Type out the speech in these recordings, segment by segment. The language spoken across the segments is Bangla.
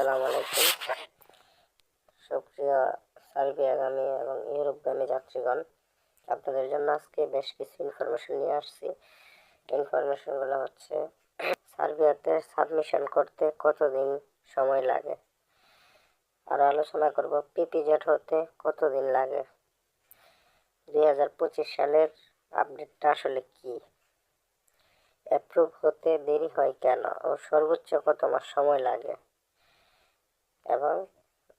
আসসালামু আলাইকুম। সুপ্রিয় সার্বিয়াগামী এবং ইউরোপগামী যাত্রীগণ, আপনাদের জন্য আজকে বেশ কিছু ইনফরমেশন নিয়ে আসছি। ইনফরমেশনগুলো হচ্ছে, সার্বিয়াতে সাবমিশন করতে কতদিন সময় লাগে? আর আলোচনা করব পিপিজেড হতে কতদিন লাগে? দুই হাজার পঁচিশ সালের আপডেটটা আসলে কি? অ্যাপ্রুভ হতে দেরি হয় কেন? ও সর্বোচ্চ কত মাস সময় লাগে? এবং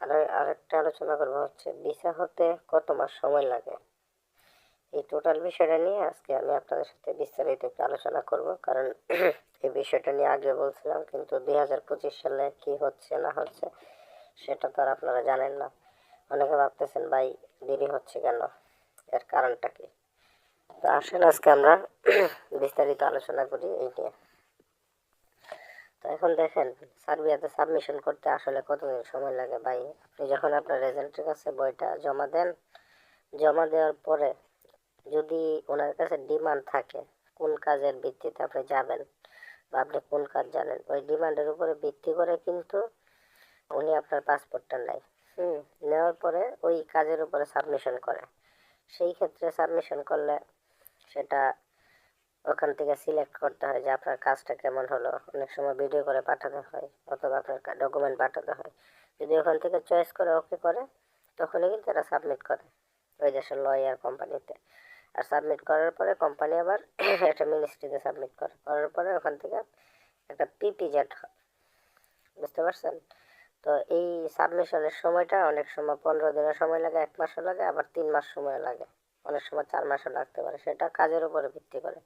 আর, আরেকটা আলোচনা করব হচ্ছে ভিসা হতে কত মাস সময় লাগে? এই টোটাল বিষয়টা নিয়ে আজকে আমি আপনাদের সাথে বিস্তারিত একটু আলোচনা করব। কারণ এই বিষয়টা নিয়ে আগে বলছিলাম, কিন্তু দুই হাজার পঁচিশ সালে কি হচ্ছে, না হচ্ছে, সেটা তো আর আপনারা জানেন না। অনেকে ভাবতেছেন, ভাই, দেরি হচ্ছে কেন? এর কারণটা কি? তো আসেন আজকে আমরা বিস্তারিত আলোচনা করি এই নিয়ে। এখন দেখেন, সার্বিয়াতে সাবমিশন করতে আসলে কতদিন সময় লাগে ভাই? আপনি যখন আপনার রেজাল্টের কাছে বইটা জমা দেন, জমা দেওয়ার পরে যদি ওনার কাছে ডিমান্ড থাকে, কোন কাজের ভিত্তিতে আপনি যাবেন বা আপনি কোন কাজ জানেন, ওই ডিমান্ডের উপরে ভিত্তি করে কিন্তু উনি আপনার পাসপোর্টটা নেয়। হুম, নেওয়ার পরে ওই কাজের উপরে সাবমিশন করে। সেই ক্ষেত্রে সাবমিশন করলে সেটা ওখান থেকে সিলেক্ট করতে হয় যে আপনার কাজটা কেমন হলো। অনেক সময় ভিডিও করে পাঠাতে হয় অথবা আপনার ডকুমেন্ট পাঠাতে হয়। যদি ওখান থেকে চয়েস করে ওকে করে, তখনই কিন্তু এটা সাবমিট করে ওই দেশের লয়ার কোম্পানিতে আর সাবমিট করার পরে কোম্পানি আবার একটা মিনিস্ট্রিতে সাবমিট করে। করার পরে ওখান থেকে একটা পিপিজেড হয়। বুঝতে পারছেন? তো এই সাবমিশনের সময়টা অনেক সময় পনেরো দিনের সময় লাগে, এক মাসও লাগে, আবার তিন মাস সময় লাগে। অনেক সময় চার মাসও লাগতে পারে, সেটা কাজের উপরে ভিত্তি করে।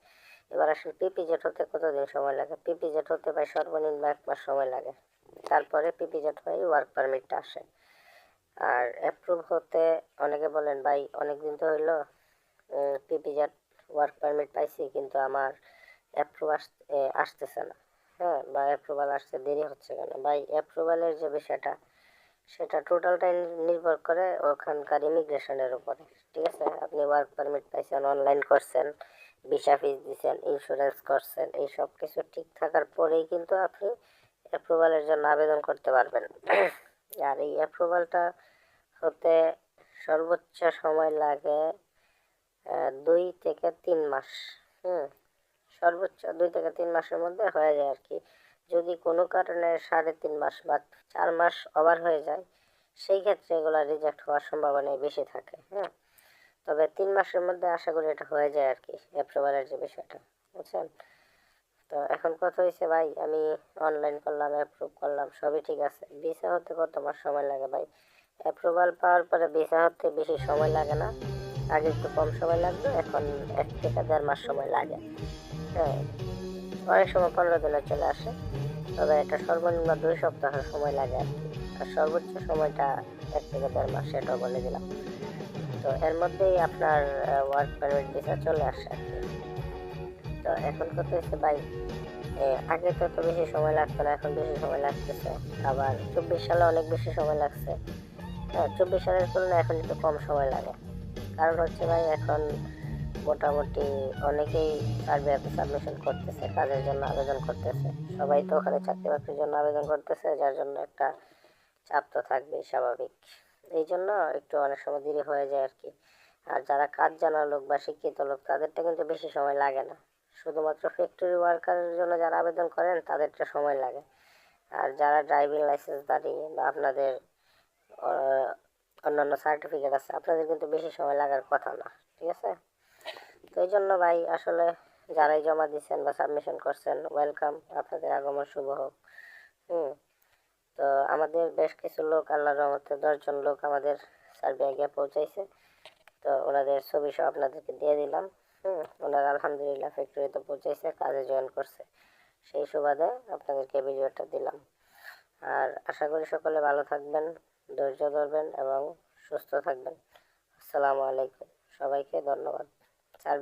এবার আসলে পিপিজেট হতে কতদিন সময় লাগে? পিপিজেট হতে প্রায় সর্বনিম্ন এক মাস সময় লাগে। তারপরে পিপিজেট হয়ে ওয়ার্ক পারমিটটা আসে। আর অ্যাপ্রুভ হতে অনেকে বলেন, ভাই অনেক দিন তো হইল পিপি পিপিজেট ওয়ার্ক পারমিট পাইছি, কিন্তু আমার অ্যাপ্রুভ আসতেছে না। হ্যাঁ বা অ্যাপ্রুভাল আসতে দেরি হচ্ছে কেন? ভাই অ্যাপ্রুভালের যে বিষয়টা সেটা টোটালটাই নির্ভর করে ওখানকার ইমিগ্রেশনের উপরে, ঠিক আছে? আপনি ওয়ার্ক পারমিট পাইছেন অনলাইন করছেন ভিসা ফিস দিচ্ছেন ইন্স্যুরেন্স করছেন এই সব কিছু ঠিক থাকার পরেই কিন্তু আপনি অ্যাপ্রুভালের জন্য আবেদন করতে পারবেন। আর এই অ্যাপ্রুভালটা হতে সর্বোচ্চ সময় লাগে দুই থেকে তিন মাস, হুম? সর্বোচ্চ দুই থেকে তিন মাসের মধ্যে হয়ে যায় আর কি। যদি কোনো কারণে সাড়ে তিন মাস বা চার মাস ওভার হয়ে যায়, সেই ক্ষেত্রে এগুলো রিজেক্ট হওয়ার সম্ভাবনা বেশি থাকে হ্যাঁ? তবে তিন মাসের মধ্যে আশা করি এটা হয়ে যায় আর কি অ্যাপ্রুভালের যে বিষয়টা, বুঝছেন? তো এখন কথা হয়েছে ভাই, আমি অনলাইন করলাম অ্যাপ্রুভ করলাম, সবই ঠিক আছে। ভিসা হতে কত মাস সময় লাগে, ভাই? অ্যাপ্রুভাল পাওয়ার পরে ভিসা হতে বেশি সময় লাগে না, আগে একটু কম সময় লাগবে, এখন এক থেকে দেড় মাস সময় লাগে হ্যাঁ? অনেক সময় পনেরো দিনে চলে আসে। তবে এটা সর্বনিম্ন দুই সপ্তাহ সময় লাগে আর কি। আর সর্বোচ্চ সময়টা এক থেকে দেড় মাস, সেটাও বলে দিলাম। তো এর মধ্যেই আপনার ওয়ার্ক পারমিট ভিসা চলে আসে আর কি। তো এখন কথা হচ্ছে ভাই? আগে তো তো বেশি সময় লাগতো না, এখন বেশি সময় লাগতেছে। আবার চব্বিশ সালে অনেক বেশি সময় লাগছে। হ্যাঁ চব্বিশ সালের তুলনায় এখন একটু কম সময় লাগে। কারণ হচ্ছে ভাই, এখন মোটামুটি অনেকেই সার্বিয়াতে সাবমিশন করতেছে, কাজের জন্য আবেদন করতেছে। সবাই তো ওখানে চাকরি বাকরির জন্য আবেদন করতেছে, যার জন্য একটা চাপ তো থাকবেই স্বাভাবিক। এই জন্য একটু অনেক সময় দেরি হয়ে যায় আর কি আর যারা কাজ জানা লোক বা শিক্ষিত লোক, তাদেরটা কিন্তু বেশি সময় লাগে না। শুধুমাত্র ফ্যাক্টরি ওয়ার্কারের জন্য যারা আবেদন করেন, তাদেরটা সময় লাগে। আর যারা ড্রাইভিং লাইসেন্স দাঁড়িয়ে বা আপনাদের অন্যান্য সার্টিফিকেট আছে, আপনাদের কিন্তু বেশি সময় লাগার কথা না, ঠিক আছে? তো এই জন্য ভাই আসলে যারাই জমা দিচ্ছেন বা সাবমিশন করছেন ওয়েলকাম আপনাদের আগমন শুভ হোক। হুম। তো আমাদের বেশ কিছু লোক আল্লাহর রহমতে দশজন লোক আমাদের সার্বিয়া গিয়ে পৌঁছাইছে। তো ওনাদের ছবি সব আপনাদেরকে দিয়ে দিলাম। হুম, ওনারা আলহামদুলিল্লাহ ফ্যাক্টরিতে পৌঁছাইছে, কাজে জয়েন করছে। সেই সুবাদে আপনাদেরকে ভিডিওটা দিলাম। আর আশা করি সকলে ভালো থাকবেন, ধৈর্য ধরবেন এবং সুস্থ থাকবেন। আসসালামু আলাইকুম। সবাইকে ধন্যবাদ। estar.